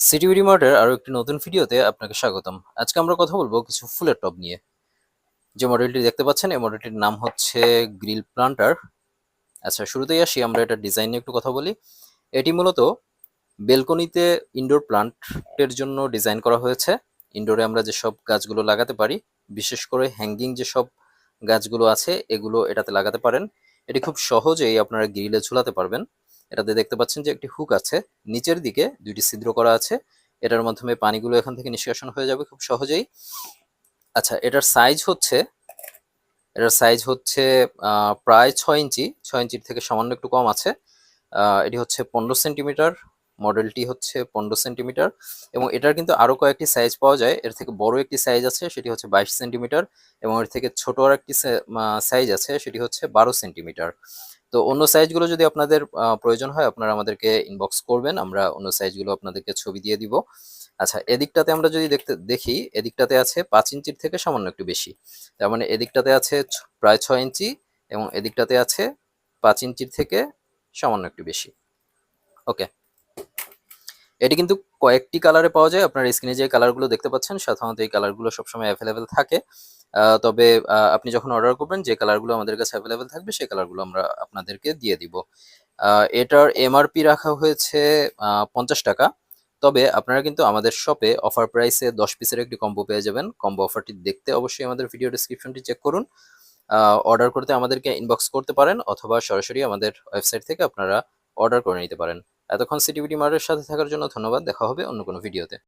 সিটিভিডি মার্টের আরও একটি নতুন ভিডিওতে আপনাকে স্বাগতম। আজকে আমরা কথা বলব কিছু ফুলের টব নিয়ে। যে মডেলটি দেখতে পাচ্ছেন, এই মডেলটির নাম হচ্ছে গ্রিল প্লান্টার আচ্ছা শুরুতেই আসি, আমরা এটা ডিজাইন নিয়ে একটু কথা বলি। এটি মূলত বেলকনিতে ইনডোর প্লান্টের জন্য ডিজাইন করা হয়েছে। ইনডোরে আমরা যেসব গাছগুলো লাগাতে পারি, বিশেষ করে হ্যাঙ্গিং যেসব গাছগুলো আছে, এগুলো এটাতে লাগাতে পারেন। এটি খুব সহজেই আপনারা গ্রিলে ঝুলাতে পারবেন। এটাতে দেখতে পাচ্ছেন যে একটি হুক আছে। নিচের দিকে দুইটি ছিদ্র করা আছে। এটার মাধ্যমে পানিগুলো এখান থেকে নিষ্কাশন হয়ে যাবে খুব সহজেই। আচ্ছা এটার সাইজ হচ্ছে, এটার সাইজ হচ্ছে প্রায় ছয় ইঞ্চি, ছয় ইঞ্চির থেকে সামান্য একটু কম আছে। এটি হচ্ছে পনেরো সেন্টিমিটার, মডেলটি হচ্ছে পনেরো সেন্টিমিটার এবং এটার কিন্তু আরও কয়েকটি সাইজ পাওয়া যায়। এর থেকে বড় একটি সাইজ আছে, সেটি হচ্ছে বাইশ সেন্টিমিটার এবং এর থেকে ছোট আর একটি সাইজ আছে, সেটি হচ্ছে বারো সেন্টিমিটার। তো অন্য সাইজগুলো যদি আপনাদের প্রয়োজন হয়, আপনারা আমাদেরকে ইনবক্স করবেন, আমরা অন্য সাইজগুলো আপনাদেরকে ছবি দিয়ে দিব। আচ্ছা এদিকটাতে আমরা যদি দেখতে, দেখি, এদিকটাতে আছে পাঁচ ইঞ্চির থেকে সামান্য একটু বেশি। তার মানে এদিকটাতে আছে প্রায় ছয় ইঞ্চি এবং এদিকটাতে আছে পাঁচ ইঞ্চির থেকে সামান্য একটু বেশি। ওকে। এটি কিন্তু কয়েকটি কালারে পাওয়া যায়। আপনার স্ক্রিনে যে কালারগুলো দেখতে পাচ্ছেন, সাধারণত এই কালারগুলো সবসময় অ্যাভেলেবেল থাকে। তবে আপনি যখন অর্ডার করবেন, যে কালারগুলো আমাদের কাছে অ্যাভেলেবেল থাকবে, সেই কালারগুলো আমরা আপনাদেরকে দিয়ে দিব। এটার এমআরপি রাখা হয়েছে পঞ্চাশ টাকা। তবে আপনারা কিন্তু আমাদের শপে অফার প্রাইসে দশ পিসের একটি কম্বো পেয়ে যাবেন। কম্বো অফারটি দেখতে অবশ্যই আমাদের ভিডিও ডিসক্রিপশনটি চেক করুন। অর্ডার করতে আমাদেরকে ইনবক্স করতে পারেন, অথবা সরাসরি আমাদের ওয়েবসাইট থেকে আপনারা অর্ডার করে নিতে পারেন। এতক্ষণ সিটিভিটি মার্টের সাথে থাকার জন্য ধন্যবাদ। দেখা হবে অন্য কোনো ভিডিওতে